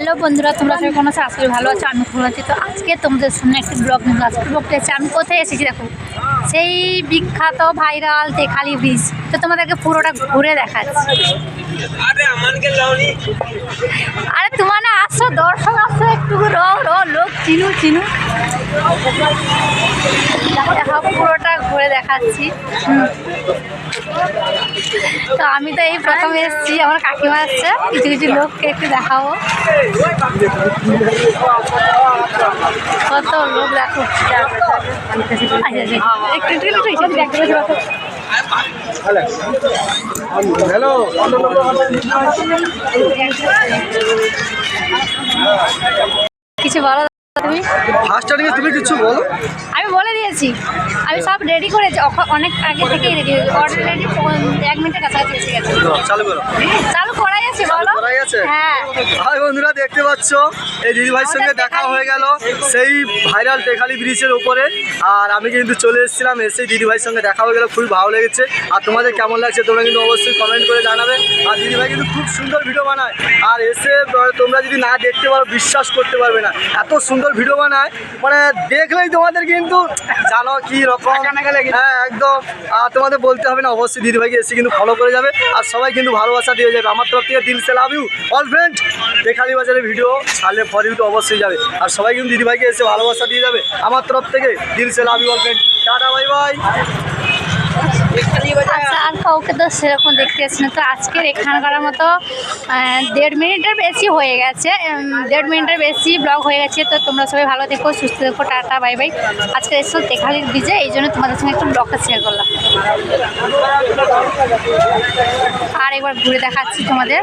Hello বন্ধুরা তোমরা সবাই কোনো আজকে ভালো আছো আমি ভালো আছি। তো আজকে তোমাদের সামনে একটি ব্লগ নিয়ে আজকে ব্লগটা আছে আমি কোথায় এসেছি দেখো? সেই বিখ্যাত ভাইরাল তেখালি ব্রিজ তো তোমাদেরকে পুরোটা ঘুরে দেখাচ্ছি। আরে তোমার না আসো দর্শক আসো একটু রো রো লোক চিনু চিনু। দেখো পুরোটা ঘুরে দেখাচ্ছি। তো আমি তো এই প্রথম এসেছি আমার কাকিমা আসছে কিছু কিছু লোককে একটু দেখাবো। কত লোক দেখো। আচ্ছা একটু একটু একটু হ্যালো। কিছু বলো। তুমি? ফার্স্ট টাইমে তুমি কিছু বলো। আমি বলে দিয়েছি। আমি সব রেডি করেছি অনেক আগে থেকেই রেডি অলরেডি এক মিনিটের কাছাকাছি এসে গেছে। চালু করো। চালু করাই আছে বলো। আছে? হ্যাঁ বন্ধুরা দেখতে পাচ্ছ? এই দিদিভাইয়ের সঙ্গে দেখা হয়ে গেল। সেই ভাইরাল টেখালি ব্রিজের উপরে। আর আমি কিন্তু চলে এসেছিলাম এসে দিদিভাইয়ের সঙ্গে দেখা হয়ে গেল। খুবই ভালো লেগেছে। আর তোমাদের কেমন লাগছে তোমরা কিন্তু অবশ্যই কমেন্ট করে জানাবে। আর দিদিভাই কিন্তু খুব সুন্দর ভিডিও বানায়। আর এসে তোমরা যদি না দেখতে পারো বিশ্বাস করতে পারবে না। এত সুন্দর ভিডিও বানায়। মানে দেখলেই তোমাদের কিন্তু জানো কি রকম। হ্যাঁ একদম। আর তোমাদের বলতে হবে না অবশ্যই দিদিভাইকে এসে কিন্তু ফলো করে যাবে। আর সবাই কিন্তু ভালোবাসা দিয়ে যাবে। আমার তরফ থেকে দিল সে লাভ ইউ অল ফ্রেন্ড দেখালি বাজারের ভিডিও ছাড়লে ফর ইউ তো অবশ্যই যাবে। আর সবাই কিন্তু দিদিভাইকে এসে ভালোবাসা দিয়ে যাবে। আমার তরফ থেকে দিল সে love you all friend tata bye bye আচ্ছা আর কাউকে তো সেরকম দেখতে এসছি না। তো আজকের এখানকার মতো দেড় মিনিটের বেশি হয়ে গেছে। দেড় মিনিটের বেশি ব্লগ হয়ে গেছে। তো তোমরা সবাই ভালো দেখো সুস্থ দেখো টাটা, বাই বাই। আজকে এসো দেখালির ব্রিজে এই জন্য তোমাদের সঙ্গে একটু ব্লগটা শেয়ার করলাম। আর একবার ঘুরে দেখাচ্ছি তোমাদের।